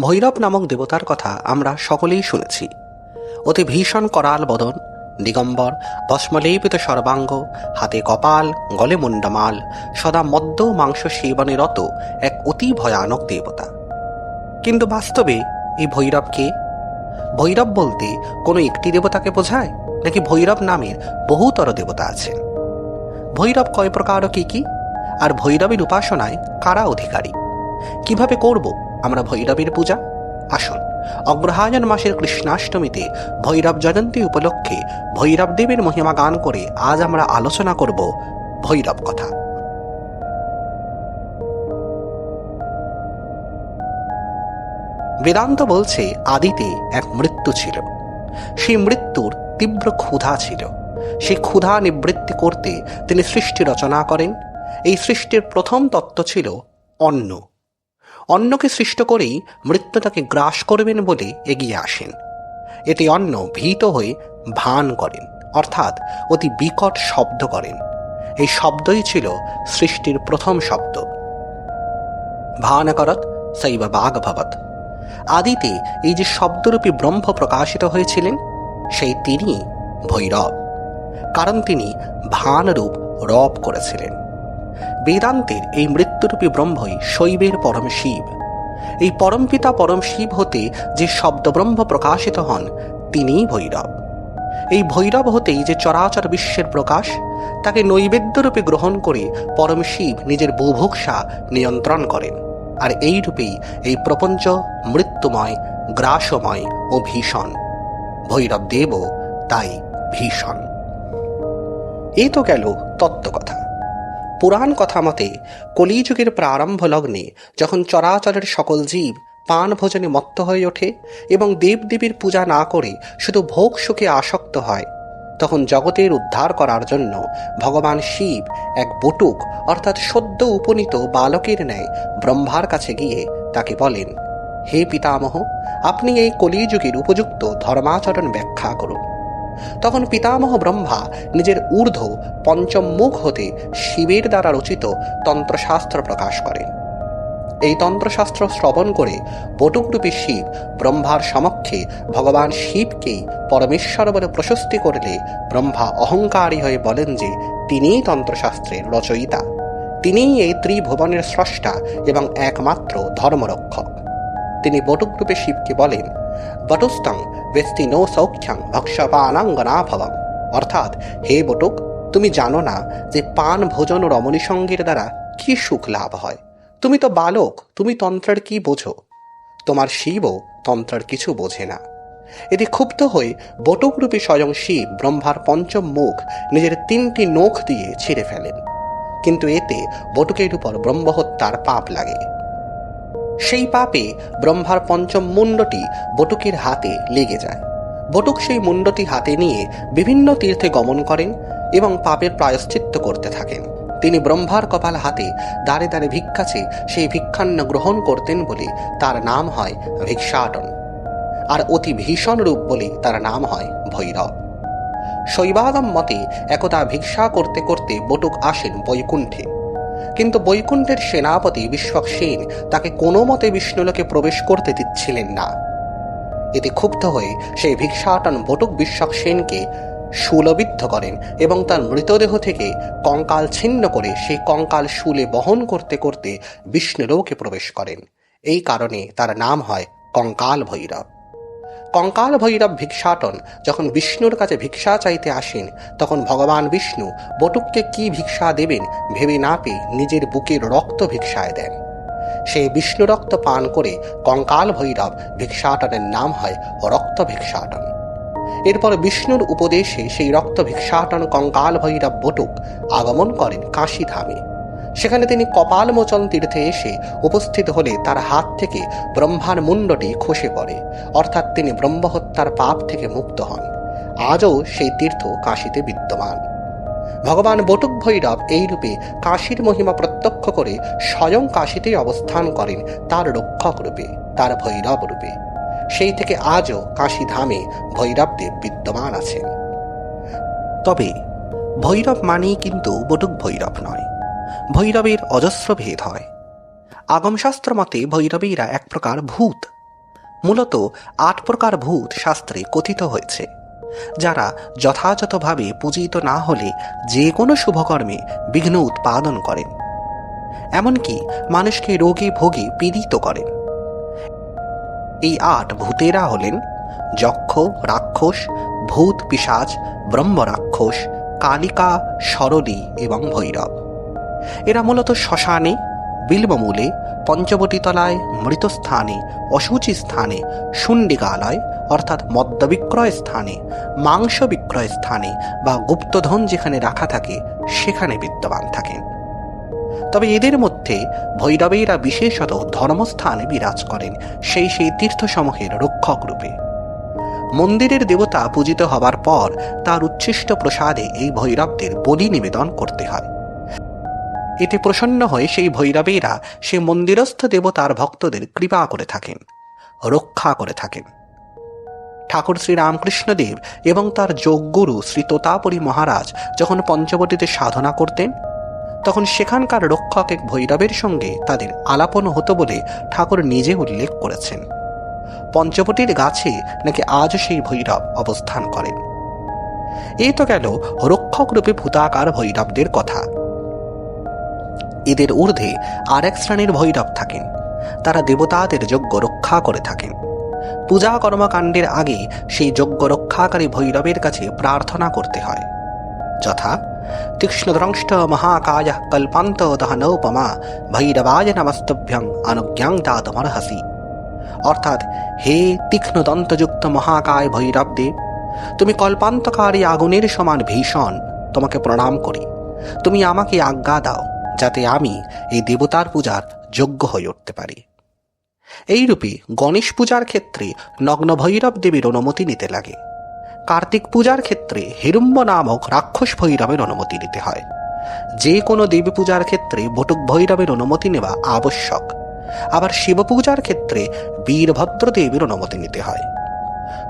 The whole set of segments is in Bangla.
ভৈরব নামক দেবতার কথা আমরা সকলেই শুনেছি। অতি ভীষণ করাল বদন, দিগম্বর, ভস্মলেপিত সর্বাঙ্গ, হাতে কপাল, গলে মুন্ডামাল সদা মদ্য মাংস সেবনে রত এক অতি ভয়ানক দেবতা। কিন্তু বাস্তবে এই ভৈরব কে? ভৈরব বলতে কোনো একটি দেবতাকে বোঝায়, নাকি ভৈরব নামের বহুতর দেবতা আছেন? ভৈরব কয় প্রকার ও কি কি? আর ভৈরবের উপাসনায় কারা অধিকারী? কীভাবে করব? আমরা ভৈরবের পূজা। আসুন, অগ্রহায়ণ মাসের কৃষ্ণাষ্টমীতে ভৈরব জয়ন্তী উপলক্ষে ভৈরব দেবের মহিমা গান করে আজ আমরা আলোচনা করব ভৈরব কথা। বেদান্ত বলছে, আদিতে এক মৃত্যু ছিল। সেই মৃত্যুর তীব্র ক্ষুধা ছিল। সেই ক্ষুধা নিবৃত্তি করতে তিনি সৃষ্টি রচনা করেন। এই সৃষ্টির প্রথম তত্ত্ব ছিল অন্ন। অন্নকে সৃষ্ট করেই মৃত্যু তাকে গ্রাস করবেন বলে এগিয়ে আসেন। এতে অন্ন ভীত হয়ে ভান করেন, অর্থাৎ অতি বিকট শব্দ করেন। এই শব্দই ছিল সৃষ্টির প্রথম শব্দ। ভান করত শৈব বাঘ ভবত আদিতে এই যে শব্দরূপী ব্রহ্ম প্রকাশিত হয়েছিলেন, সেই তিনি ভৈরব। কারণ তিনি ভানরূপ রব করেছিলেন। বেদান্তের এই মৃত্যুরূপী ব্রহ্মই শৈবের পরম শিব। এই পরমপিতা পরম শিব হতে যে শব্দব্রহ্ম প্রকাশিত হন, তিনিই ভৈরব। এই ভৈরব হতেই যে চরাচর বিশ্বের প্রকাশ, তাকে নৈবেদ্যরূপে গ্রহণ করে পরম শিব নিজের বুভুক্ষা নিয়ন্ত্রণ করেন। আর এই রূপেই এই প্রপঞ্চ মৃত্যুময়, গ্রাসময় ও ভীষণ। ভৈরব দেবও তাই ভীষণ। এই তো গেল তত্ত্বকথা। পুরাণ কথা মতে কলিযুগের প্রারম্ভ লগ্নে যখন চরাচরের সকল জীব পান ভোজনে মত্ত হয়ে ওঠে এবং দেবদেবীর পূজা না করে শুধু ভোগ সুখে আসক্ত হয়, তখন জগতের উদ্ধার করার জন্য ভগবান শিব এক বটুক অর্থাৎ সদ্য উপনীত বালকের ন্যায় ব্রহ্মার কাছে গিয়ে তাকে বলেন, হে পিতামহ, আপনি এই কলিযুগের উপযুক্ত ধর্মাচরণ ব্যাখ্যা করুন। তখন পিতামহ ব্রহ্মা নিজের ঊর্ধ্ব পঞ্চম মুখ হতে শিবের দ্বারা রচিত তন্ত্রশাস্ত্র প্রকাশ করেন। এই তন্ত্রশাস্ত্র শ্রবণ করে বটুকরূপী শিব ব্রহ্মার সমক্ষে ভগবান শিবকেই পরমেশ্বর বলে প্রশস্তি করলে ব্রহ্মা অহংকারী হয়ে বলেন যে, তিনিই তন্ত্রশাস্ত্রের রচয়িতা। তিনিই এই ত্রিভুবনের স্রষ্টা এবং একমাত্র ধর্মরক্ষক। তিনি বটুকরূপে শিবকে বলেন বটুস্তং বেস্তি নো সৌখ্যং ভক্ষপানাঙ্গনাভবম। অর্থাৎ, হে বটুক, তুমি জানো না যে পান ভোজন রমণী সঙ্গীর দ্বারা কি সুখ লাভ হয়? তুমি তো বালক, তুমি তন্ত্রের কি বোঝো? তোমার শিবও তন্ত্রের কিছু বোঝে না। এতে ক্ষুব্ধ হয়ে বটুকরূপী স্বয়ং শিব ব্রহ্মার পঞ্চম মুখ নিজের তিনটি নখ দিয়ে ছিঁড়ে ফেলেন। কিন্তু এতে বটুকের উপর ব্রহ্মহত্যার পাপ লাগে। সেই পাপে ব্রহ্মার পঞ্চম মুণ্ডটি বটুকের হাতে লেগে যায়। বটুক সেই মুণ্ডটি হাতে নিয়ে বিভিন্ন তীর্থে গমন করেন এবং পাপের প্রায়শ্চিত্ত করতে থাকেন। তিনি ব্রহ্মার কপাল হাতে দাঁড়ে দাঁড়ে ভিক্ষাছে সেই ভিক্ষান্ন গ্রহণ করতেন বলে তার নাম হয় ভিক্ষাটন। আর অতি ভীষণ রূপ বলে তার নাম হয় ভৈরব। শৈবাগম মতে একদা ভিক্ষা করতে করতে বটুক আসেন বৈকুণ্ঠে। কিন্তু বৈকুণ্ঠের সেনাপতি বিশ্বক সেন তাকে কোনো মতে বিষ্ণুলোকে প্রবেশ করতে দিচ্ছিলেন না। এতে ক্ষুব্ধ হয়ে সেই ভিক্ষাটন বটুক বিশ্বক সেনকে শূলবিদ্ধ করেন এবং তার মৃতদেহ থেকে কঙ্কাল ছিন্ন করে সেই কঙ্কাল শূলে বহন করতে করতে বিষ্ণুলোকে প্রবেশ করেন। এই কারণে তার নাম হয় কঙ্কাল ভৈরব। কঙ্কাল ভৈরব ভিক্ষাটন, যখন বিষ্ণুর কাছে ভিক্ষা চাইতে আসেন, তখন ভগবান বিষ্ণু বটুককে কি ভিক্ষা দেবেন ভেবে না পেয়ে নিজের বুকের রক্ত ভিক্ষায় দেন। সেই বিষ্ণু রক্ত পান করে কঙ্কাল ভৈরব ভিক্ষাটনের নাম হয় রক্ত ভিক্ষাটন। এরপর বিষ্ণুর উপদেশে সেই রক্ত ভিক্ষাটন কঙ্কাল ভৈরব বটুক আগমন করেন কাশী ধামে সেখানে তিনি কপালমোচন তীর্থে এসে উপস্থিত হলে তার হাত থেকে ব্রহ্মার মুণ্ডটি খসে পড়ে। অর্থাৎ তিনি ব্রহ্মহত্যার পাপ থেকে মুক্ত হন। আজও সেই তীর্থ কাশীতে বিদ্যমান। ভগবান বটুক ভৈরব এই রূপে কাশীর মহিমা প্রত্যক্ষ করে স্বয়ং কাশীতেই অবস্থান করেন তার রক্ষক রূপে, তার ভৈরব রূপে। সেই থেকে আজও কাশী ধামে ভৈরবদেব বিদ্যমান আছেন। তবে ভৈরব মানেই কিন্তু বটুক ভৈরব নয়। ভৈরবের অজস্র ভেদ হয়। আগমশাস্ত্র মতে ভৈরবীরা এক প্রকার ভূত। মূলত আট প্রকার ভূত শাস্ত্রে কথিত হয়েছে, যারা যথাযথভাবে পূজিত না হলে যে কোনো শুভকর্মে বিঘ্ন উৎপাদন করেন। এমনকি মানুষকে রোগে ভোগে পীড়িত করেন। এই আট ভূতেরা হলেন যক্ষ, রাক্ষস, ভূত পিসাজ ব্রহ্মরাক্ষস, কালিকা, সরলী এবং ভৈরব। এরা মূলত শ্মশানে, বিল্বমূলে, পঞ্চবটিতলায়, মৃতস্থানে অসুচি স্থানে শুণ্ডিকালয়, অর্থাৎ মদ্য বিক্রয় স্থানে মাংস বিক্রয় স্থানে বা গুপ্তধন যেখানে রাখা থাকে, সেখানে বিদ্যমান থাকেন তবে এদের মধ্যে ভৈরবেরা বিশেষত ধর্মস্থানে বিরাজ করেন সেই সেই তীর্থসমূহের রক্ষক রূপে। মন্দিরের দেবতা পূজিত হবার পর তার উচ্ছিষ্ট প্রসাদে এই ভৈরবদের বলি নিবেদন করতে হয়। এতে প্রসন্ন হয়ে সেই ভৈরবেরা সে মন্দিরস্থ দেবতার ভক্তদের কৃপা করে থাকেন, রক্ষা করে থাকেন। ঠাকুর শ্রী রামকৃষ্ণদেব এবং তার যোগগুরু শ্রী তোতাপুরী মহারাজ যখন পঞ্চবটিতে সাধনা করতেন, তখন সেখানকার রক্ষক এক ভৈরবের সঙ্গে তাদের আলাপন হতো বলে ঠাকুর নিজে উল্লেখ করেছেন। পঞ্চবটির গাছে নাকি আজও সেই ভৈরব অবস্থান করেন। এই তো গেল রক্ষক রূপে ভূতাকার ভৈরবদের কথা। এদের ঊর্ধ্বে আর এক শ্রেণির ভৈরব থাকেন। তারা দেবতাদের যজ্ঞ রক্ষা করে থাকেন। পূজা কর্মকাণ্ডের আগে সেই যজ্ঞ রক্ষাকারী ভৈরবের কাছে প্রার্থনা করতে হয়। যথা, তীক্ষ্ণদ্রংষ্ট মহাকায় কল্পান্ত দহনোপমা ভৈরবায় নমস্তভ্যং অনুজ্ঞাং হাসি অর্থাৎ, হে তীক্ষ্ণ দন্তযুক্ত মহাকায় ভৈরব দেব তুমি কল্পান্তকারী আগুনের সমান ভীষণ, তোমাকে প্রণাম করি। তুমি আমাকে আজ্ঞা দাও। যাতে আমি এই দেবতার পূজার যোগ্য হয়ে উঠতে পারি। এইরূপে গণেশ পূজার ক্ষেত্রে নগ্ন ভৈরব দেবীর অনুমতি নিতে লাগে। কার্তিক পূজার ক্ষেত্রে হিরম্ব নামক রাক্ষস ভৈরবের অনুমতি নিতে হয়। যে কোনো দেবী পূজার ক্ষেত্রে বটুক ভৈরবের অনুমতি নেওয়া আবশ্যক। আবার শিব পূজার ক্ষেত্রে বীরভদ্র দেবীর অনুমতি নিতে হয়।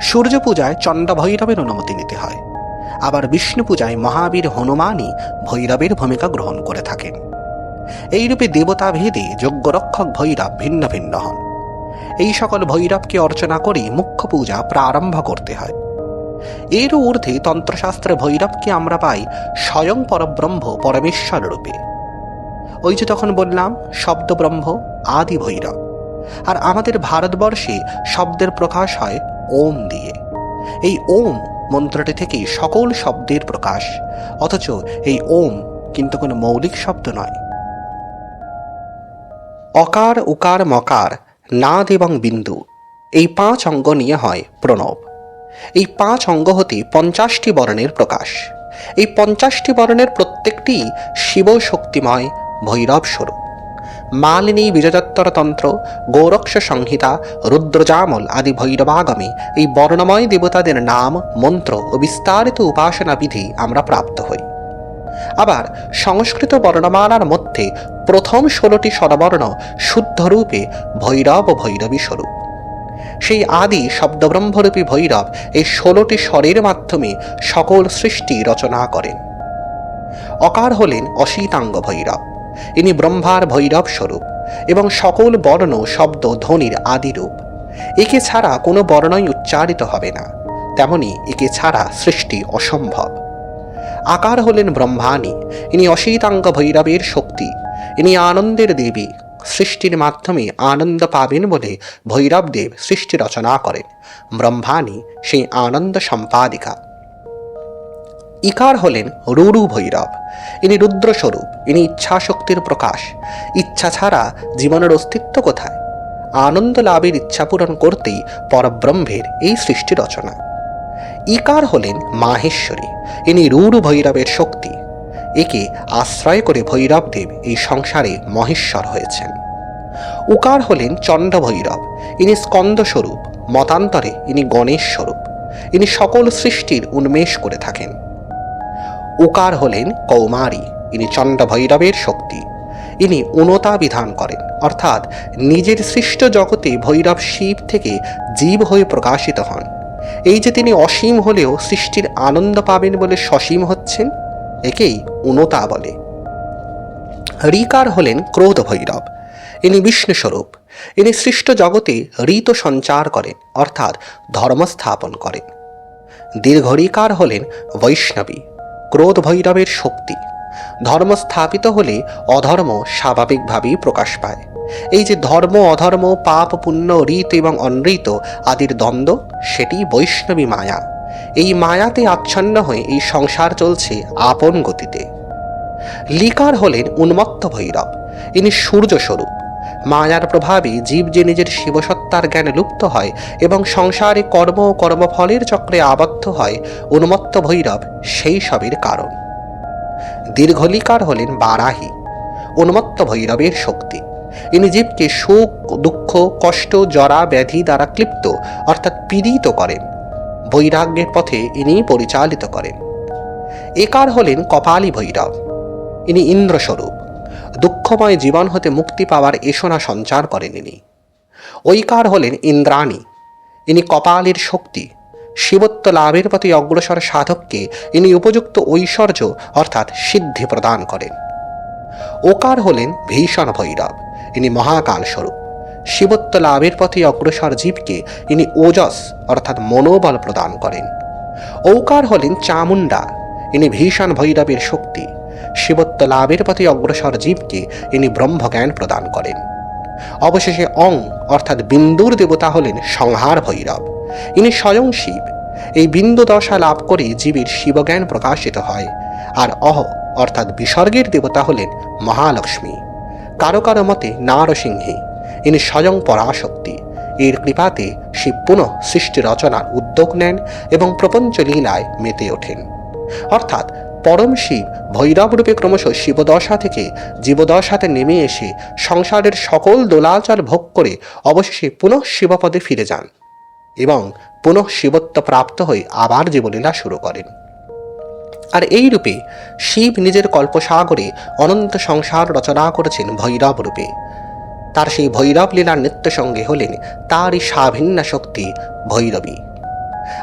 সূর্য পূজায় চণ্ড ভৈরবের অনুমতি নিতে হয়। আবার বিষ্ণু পূজায় মহাবীর হনুমানই ভৈরবের ভূমিকা গ্রহণ করে থাকেন। এইরূপে দেবতা ভেদে যজ্ঞরক্ষক ভৈরব ভিন্ন ভিন্ন হন। এই সকল ভৈরবকে অর্চনা করে মুখ্য পূজা প্রারম্ভ করতে হয়। এর ঊর্ধ্বে তন্ত্রশাস্ত্রে ভৈরবকে আমরা পাই স্বয়ং পরব্রহ্ম পরমেশ্বর রূপে। ওই যে তখন বললাম শব্দ ব্রহ্ম আদি ভৈরব। আর আমাদের ভারতবর্ষে শব্দের প্রকাশ হয় ওম দিয়ে। এই ওম মন্ত্রটি থেকে সকল শব্দের প্রকাশ। অথচ এই ওম কিন্তু কোনো মৌলিক শব্দ নয়। অকার, উকার, মকার, নাদ এবং বিন্দু। এই পাঁচ অঙ্গ নিয়ে হয় প্রণব। এই পাঁচ অঙ্গ হতে পঞ্চাশটি বর্ণের প্রকাশ। এই পঞ্চাশটি বর্ণের প্রত্যেকটি শিব শক্তিময় ভৈরব স্বরূপ মালিনী বিজয়োত্তর তন্ত্র গৌরক্ষ সংহিতা, রুদ্রজামল আদি ভৈরবাগমে এই বর্ণময় দেবতাদের নাম, মন্ত্র ও বিস্তারিত উপাসনা বিধি আমরা প্রাপ্ত হই। আবার সংস্কৃত বর্ণমালার মধ্যে প্রথম ষোলোটি স্বরবর্ণ শুদ্ধরূপে ভৈরব ও ভৈরবী স্বরূপ। সেই আদি শব্দব্রহ্মরূপী ভৈরব এই ষোলোটি স্বরের মাধ্যমে সকল সৃষ্টি রচনা করেন। অকার হলেন অশীতাঙ্গ ভৈরব। ইনি ব্রহ্মার ভৈরব স্বরূপ এবং সকল বর্ণ, শব্দ, ধ্বনির আদিরূপ একে ছাড়া কোনো বর্ণই উচ্চারিত হবে না। তেমনি একে ছাড়া সৃষ্টি অসম্ভব। আকার হলেন ব্রহ্মাণী, ইনি অশীতাঙ্গ ভৈরবের শক্তি, ইনি আনন্দের দেবী, সৃষ্টির মাধ্যমে আনন্দ পাবেন বলে ভৈরবদেব সৃষ্টি রচনা করেন। ব্রহ্মাণী সেই আনন্দ সম্পাদিকা। ইকার হলেন রুরু ভৈরব, ইনি রুদ্রস্বরূপ, ইনি ইচ্ছা শক্তির প্রকাশ। ইচ্ছা ছাড়া জীবনের অস্তিত্ব কোথায়? আনন্দ লাভের ইচ্ছা পূরণ করতেই পরব্রহ্মের এই সৃষ্টি রচনা। ইকার হলেন মাহেশ্বরী। ইনি রূঢ় ভৈরবের শক্তি। একে আশ্রয় করে ভৈরবদেব এই সংসারে মহেশ্বর হয়েছেন। উকার হলেন চণ্ড ভৈরব। ইনি স্কন্দ স্বরূপ, মতান্তরে ইনি গণেশ স্বরূপ। ইনি সকল সৃষ্টির উন্মেষ করে থাকেন। উকার হলেন কৌমারী। ইনি চণ্ড ভৈরবের শক্তি। ইনি উনতা বিধান করেন। অর্থাৎ নিজের সৃষ্ট জগতে ভৈরব শিব থেকে জীব হয়ে প্রকাশিত হন। এই যে তিনি অসীম হলেও সৃষ্টির আনন্দ পাবেন বলে সসীম হচ্ছেন, একেই উনতা বলে। রিকার হলেন ক্রোধ ভৈরব। ইনি বিষ্ণুস্বরূপ ইনি সৃষ্ট জগতে ঋত সঞ্চার করেন, অর্থাৎ ধর্ম স্থাপন করেন। দীর্ঘরিকার হলেন বৈষ্ণবী, ক্রোধ ভৈরবের শক্তি। ধর্ম স্থাপিত হলে অধর্ম স্বাভাবিকভাবেই প্রকাশ পায়। এই যে ধর্ম, অধর্ম, পাপ, পুণ্য, রীত এবং অনৃত আদির দ্বন্দ্ব, সেটি বৈষ্ণবী মায়া। এই মায়াতে আচ্ছন্ন হয়ে এই সংসার চলছে আপন গতিতে। লিকার হলেন উন্মত্ত ভৈরব, ইনি সূর্যস্বরূপ। মায়ার প্রভাবে জীব যে নিজের শিবসত্তার জ্ঞান লুপ্ত হয় এবং সংসারে কর্ম ও কর্মফলের চক্রে আবদ্ধ হয় উন্মত্ত ভৈরব, সেই সবের কারণ। দীর্ঘলিকার হলেন বারাহী, উন্মত্ত ভৈরবের শক্তি। ইনি জীবকে সুখ দুঃখ, কষ্ট, জরা, ব্যাধি দ্বারা ক্লিপ্ত, অর্থাৎ পীড়িত করেন বৈরাগ্যের পথে ইনি পরিচালিত করেন। একার হলেন কপালী ভৈরব। ইনি ইন্দ্রস্বরূপ। দুঃখময় জীবন হতে মুক্তি পাওয়ার এসোনা সঞ্চার করেন ইনি। ঐকার হলেন ইন্দ্রাণী। ইনি কপালের শক্তি। শিবত্ব লাভের প্রতি অগ্রসর সাধককে ইনি উপযুক্ত ঐশ্বর্য, অর্থাৎ সিদ্ধি প্রদান করেন। ওকার হলেন ভীষণ ভৈরব। ইনি মহাকাল স্বরূপ শিবত্ব লাভের পথে অগ্রসর জীবকে ইনি ওজস, অর্থাৎ মনোবল প্রদান করেন। ঔকার হলেন চামুন্ডা ইনি ভীষণ ভৈরবের শক্তি। শিবত্ব লাভের পথে অগ্রসর জীবকে ইনি ব্রহ্মজ্ঞান প্রদান করেন। অবশেষে অং, অর্থাৎ বিন্দুর দেবতা হলেন সংহার ভৈরব। ইনি স্বয়ং শিব। এই বিন্দু দশা লাভ করে জীবের শিবজ্ঞান প্রকাশিত হয়। আর অহ, অর্থাৎ বিসর্গের দেবতা হলেন মহালক্ষ্মী। কারও কারও মতে নারসিংহী। ইনি স্বয়ং পরাশক্তি। এর কৃপাতে শিব পুনঃ সৃষ্টি রচনার উদ্যোগ নেন এবং প্রপঞ্চ লীলায় মেতে ওঠেন। অর্থাৎ পরম শিব ভৈরব রূপে ক্রমশ শিবদশা থেকে জীবদশাতে নেমে এসে সংসারের সকল দোলাচল ভোগ করে অবশেষে পুনঃ শিবপদে ফিরে যান এবং পুনঃ শিবত্ব প্রাপ্ত হয়ে আবার জীবলীলা শুরু করেন। আর এই রূপে শিব নিজের কল্পসাগরে অনন্ত সংসার রচনা করেছেন ভৈরব রূপে। তার সেই ভৈরব লীলার নিত্য সঙ্গে হলেন তারই সাভিন্না শক্তি ভৈরবী।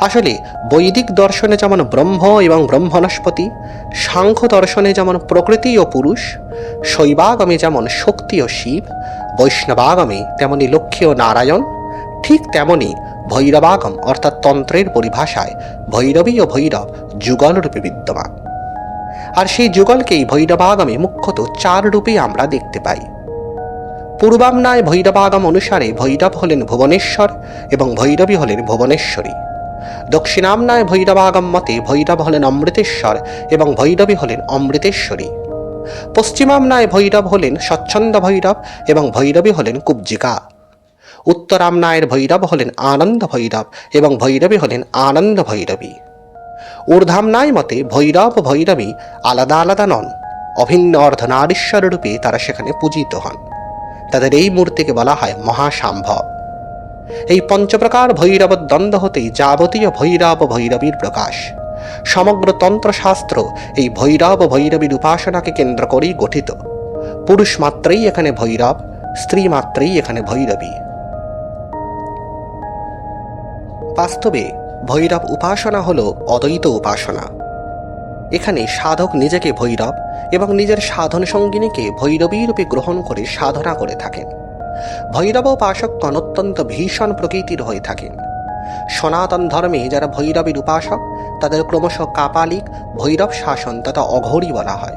আসলে বৈদিক দর্শনে যেমন ব্রহ্ম এবং ব্রহ্মনস্পতি সাংখ্য দর্শনে যেমন প্রকৃতি ও পুরুষ, শৈবাগমে যেমন শক্তি ও শিব, বৈষ্ণবাগমে তেমনি লক্ষ্মী ও নারায়ণ, ঠিক তেমনি ভৈরবাগম, অর্থাৎ তন্ত্রের পরিভাষায় ভৈরবী ও ভৈরব যুগল রূপে বিদ্যমান। আর সেই যুগলকেই ভৈরবাগমে মুখ্যত চার রূপে আমরা দেখতে পাই। পূর্বামনায় ভৈরবাগম অনুসারে ভৈরব হলেন ভুবনেশ্বর এবং ভৈরবী হলেন ভুবনেশ্বরী। দক্ষিণামনায় ভৈরবাগম মতে ভৈরব হলেন অমৃতেশ্বর এবং ভৈরবী হলেন অমৃতেশ্বরী। পশ্চিমামনায় ভৈরব হলেন স্বচ্ছন্দ ভৈরব এবং ভৈরবী হলেন কুব্জিকা। উত্তরামনায়ের ভৈরব হলেন আনন্দ ভৈরব এবং ভৈরবী হলেন আনন্দ ভৈরবী। ঊর্ধ্বামনায় মতে ভৈরব ভৈরবী আলাদা আলাদা নন, অভিন্ন অর্ধনারীশ্বর রূপে তারা সেখানে পূজিত হন। তাদের এই মূর্তিকে বলা হয় মহাসাম্ভব এই পঞ্চপ্রকার ভৈরব দ্বন্দ্ব হতেই যাবতীয় ভৈরব ভৈরবীর প্রকাশ। সমগ্র তন্ত্রশাস্ত্র এই ভৈরব ভৈরবীর উপাসনাকে কেন্দ্র করেই গঠিত। পুরুষ মাত্রেই এখানে ভৈরব, স্ত্রী মাত্রেই এখানে ভৈরবী। বাস্তবে ভৈরব উপাসনা হল অদ্বৈত উপাসনা। এখানে সাধক নিজেকে ভৈরব এবং নিজের সাধন সঙ্গিনীকে ভৈরবী রূপে গ্রহণ করে সাধনা করে থাকেন। ভৈরব উপাসকগণ অত্যন্ত ভীষণ প্রকৃতির হয়ে থাকেন। সনাতন ধর্মে যারা ভৈরবীর উপাসক, তাদের ক্রমশ কাপালিক, ভৈরব শাসন তথা অঘোরী বলা হয়।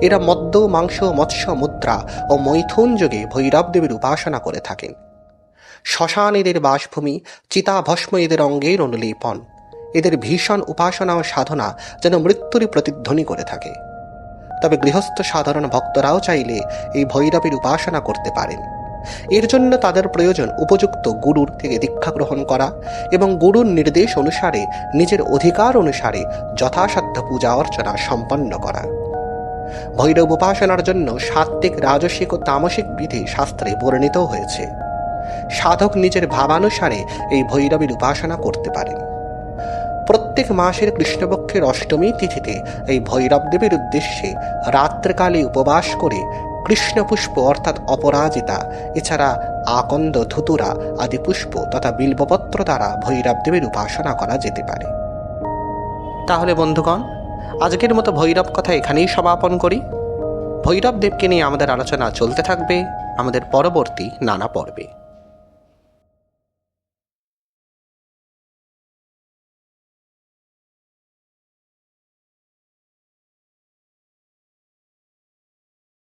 এরা মদ্য, মাংস, মৎস্য, মুদ্রা ও মৈথুন যোগে ভৈরব দেবীর উপাসনা করে থাকেন। শ্মশান এদের বাসভূমি চিতাভস্ম এদের অঙ্গের অনুলেপন এদের ভীষণ উপাসনা ও সাধনা যেন মৃত্যুরই প্রতিধ্বনি করে থাকে। তবে গৃহস্থ সাধারণ ভক্তরাও চাইলে এই ভৈরবের উপাসনা করতে পারেন। এর জন্য তাদের প্রয়োজন উপযুক্ত গুরুর থেকে দীক্ষা গ্রহণ করা এবং গুরুর নির্দেশ অনুসারে নিজের অধিকার অনুসারে যথাসাধ্য পূজা অর্চনা সম্পন্ন করা। ভৈরব উপাসনার জন্য সাত্ত্বিক, রাজসিক ও তামসিক বিধি শাস্ত্রে বর্ণিত হয়েছে। সাধক নিজের ভাবানুসারে এই ভৈরবীর উপাসনা করতে পারেন। প্রত্যেক মাসের কৃষ্ণপক্ষের অষ্টমী তিথিতে এই ভৈরব দেবীর উদ্দেশ্যে রাত্রকালে উপবাস করে কৃষ্ণপুষ্প অর্থাৎ অপরাজিতা, এছাড়া আকন্দ, ধুতুরা আদি পুষ্প তথা বিল্বপত্র দ্বারা ভৈরব দেবীর উপাসনা করা যেতে পারে। তাহলে বন্ধুগণ, আজকের মতো ভৈরব কথা এখানেই সমাপন করি। ভৈরব দেবকে নিয়ে আমাদের আলোচনা চলতে থাকবে আমাদের পরবর্তী নানা পর্বে।